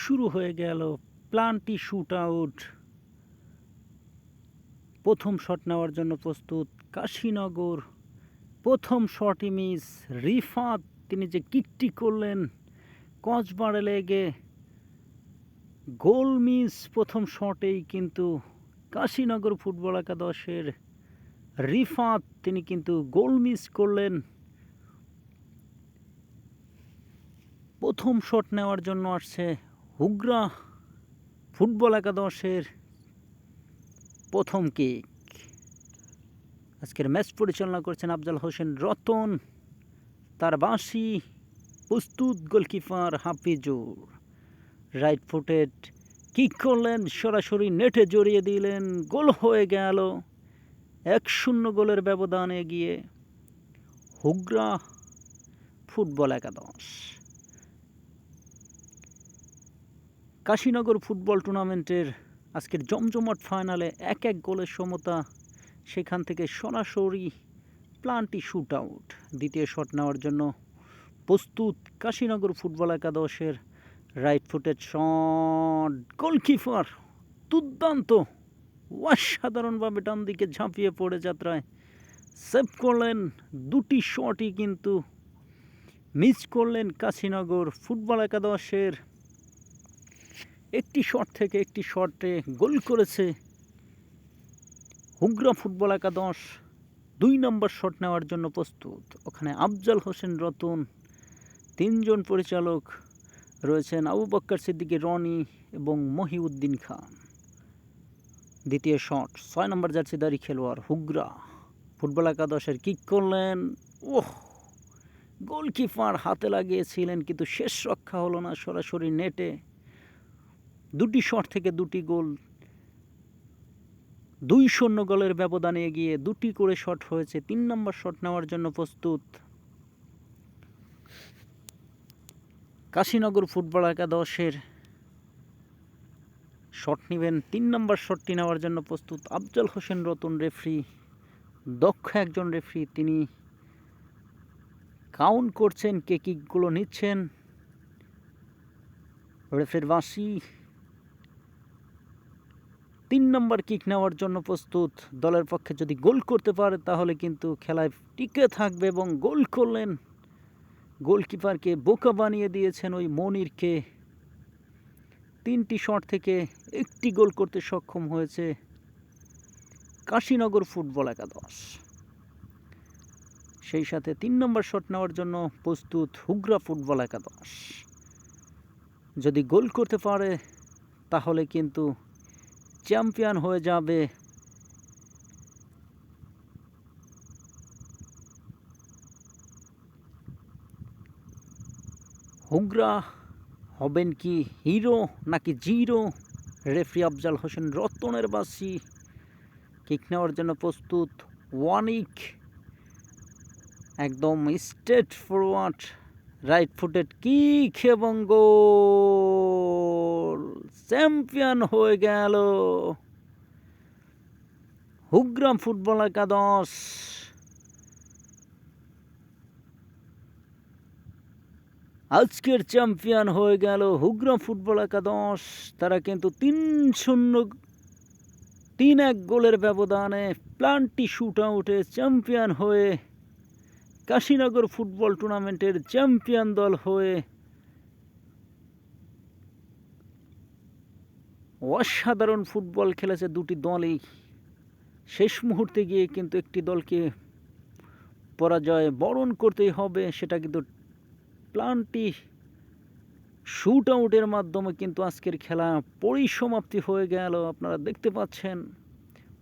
শুরু হয়ে গেল। প্লান্টি শুট আউট প্রথম শট নেওয়ার জন্য প্রস্তুত কাশীনগর। প্রথম শটই মিস রিফাত, তিনি যে কিকটি করলেন কচবাড়ে লেগে। গোল মিস প্রথম শটেই কিন্তু কাশীনগর ফুটবল একাদশের রিফাত, তিনি কিন্তু গোল মিস করলেন। প্রথম শট নেওয়ার জন্য আসছে হুগরা ফুটবল একাদশের প্রথম কিক। আজকের ম্যাচ পরিচালনা করছেন আফজাল হোসেন রতন, তার বাঁশি প্রস্তুত goalkeeper Hafizur. Right footed kick করলেন, সরাসরি নেটে জড়িয়ে দিলেন, গোল হয়ে গেল। এক শূন্য গোলের ব্যবধানে গিয়ে হুগরা ফুটবল একাদশ। কাশীনগর ফুটবল টুর্নামেন্টের আজকের জমজমাট ফাইনালে এক এক গোলের সমতা, সেখান থেকে সরাসরি প্লান্টি শুট আউট দ্বিতীয় শট নেওয়ার জন্য প্রস্তুত কাশীনগর ফুটবল একাদশের রাইট ফুটেড শট। গোলকিপার দুর্দান্ত, অসাধারণভাবে ডান দিকে ঝাঁপিয়ে পড়ে যাত্রায় সেভ করলেন দুটি শটই কিন্তু মিস করলেন কাশীনগর ফুটবল একাদশের একটি শট থেকে একটি শটে গোল করেছে হুগরা ফুটবল একাদশ। দুই নম্বর শট নেওয়ার জন্য প্রস্তুত। ওখানে আফজাল হোসেন রতন, তিনজন পরিচালক রয়েছেন আবু বক্কর সিদ্দিকী, রনি এবং মহিউদ্দিন খান। দ্বিতীয় শট, ছয় নম্বর জার্সিদারি খেলোয়াড় হুগরা ফুটবল একাদশের কিক করলেন। ওহ! গোলকিপার হাতে লাগিয়েছিলেন, কিন্তু শেষ রক্ষা হলো না সরাসরি নেটে। দুটি শট থেকে দুটি গোল। দুই শূন্য গোলের ব্যবধানে এগিয়ে দুটি করে শট হয়েছে। তিন নম্বর শট নেওয়ার জন্য প্রস্তুত কাশীনগর ফুটবল একাদশের। শট নেবেন, তিন নম্বর শটটি নেওয়ার জন্য প্রস্তুত আফজল হোসেন রতন রেফরি। দক্ষ একজন রেফরি, তিনি কাউন্ট করছেন, কে কিকগুলো নিচ্ছেন। রেফের বাঁশি তিন নম্বর কিক নেওয়ার জন্য প্রস্তুত। দলের পক্ষে যদি গোল করতে পারে, তাহলে কিন্তু খেলায় টিকে থাকবে এবং গোল করলেন গোলকিপারকে বোকা বানিয়ে দিয়েছেন ওই মনিরকে। তিনটি শট থেকে একটি গোল করতে সক্ষম হয়েছে কাশীনগর ফুটবল একাদশ। সেই সাথে তিন নম্বর শট নেওয়ার জন্য প্রস্তুত হুগরা ফুটবল একাদশ। যদি গোল করতে পারে, তাহলে কিন্তু চ্যাম্পিয়ন হয়ে যাবে। হুগরা হবেন কি হিরো নাকি জিরো? রেফরি আফজাল হোসেন রতনের বাসি কিক নেওয়ার জন্য প্রস্তুত ওয়ানিক। একদম straight forward, right footed kick এবং গোল! চ্যাম্পিয়ন হয়ে গেল। হুগ্রাম ফুটবল একাদশ আজকের চ্যাম্পিয়ন হয়ে গেল হুগ্রাম ফুটবল একাদশ তারা কিন্তু তিন শূন্য, তিন এক গোলের ব্যবধানে প্লান্টি শুট আউটে চ্যাম্পিয়ন হয়ে কাশীনগর ফুটবল টুর্নামেন্টের চ্যাম্পিয়ন দল হয়ে অসাধারণ ফুটবল খেলেছে দুটি দলই। শেষ মুহূর্তে গিয়ে কিন্তু একটি দলকে পরাজয় বরণ করতেই হবে, সেটা কিন্তু প্লান্টি শুট আউটের মাধ্যমে কিন্তু আজকের খেলা পরিসমাপ্তি হয়ে গেল। আপনারা দেখতে পাচ্ছেন,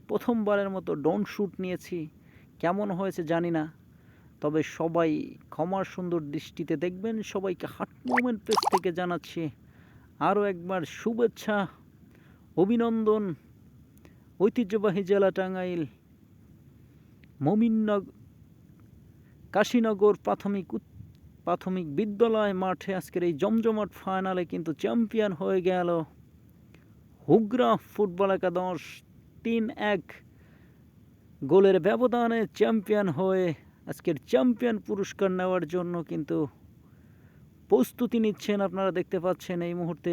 প্রথমবারের মতো ডন শুট নিয়েছি। কেমন হয়েছে জানি না, তবে সবাই ক্ষমার সুন্দর দৃষ্টিতে দেখবেন, সবাইকে হাট মোমেন্ট পেজ থেকে জানাচ্ছি। আরও একবার শুভেচ্ছা। অভিনন্দন। ঐতিহ্যবাহী জেলা টাঙ্গাইল, মমিননগ, কাশীনগর প্রাথমিক প্রাথমিক বিদ্যালয় মাঠে আজকের এই জমজমাট ফাইনালে কিন্তু চ্যাম্পিয়ন হয়ে গেল হুগরা ফুটবল একাদশ। তিন এক গোলের ব্যবধানে চ্যাম্পিয়ন হয়ে আজকের চ্যাম্পিয়ন পুরস্কার নেওয়ার জন্য কিন্তু প্রস্তুতি নিচ্ছেন আপনারা দেখতে পাচ্ছেন এই মুহূর্তে।